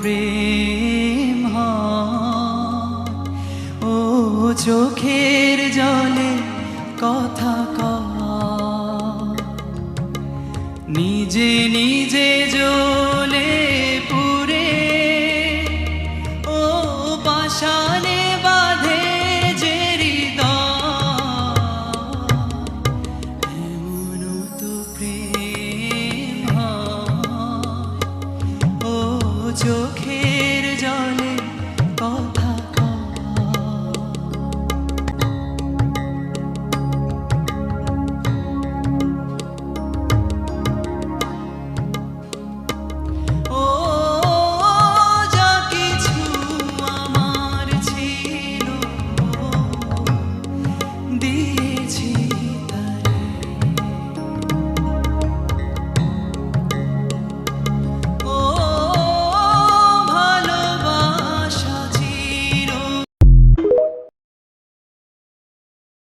প্রেম। ও চোখের জলে কথা নিজে নিজে জ্বলে চোখে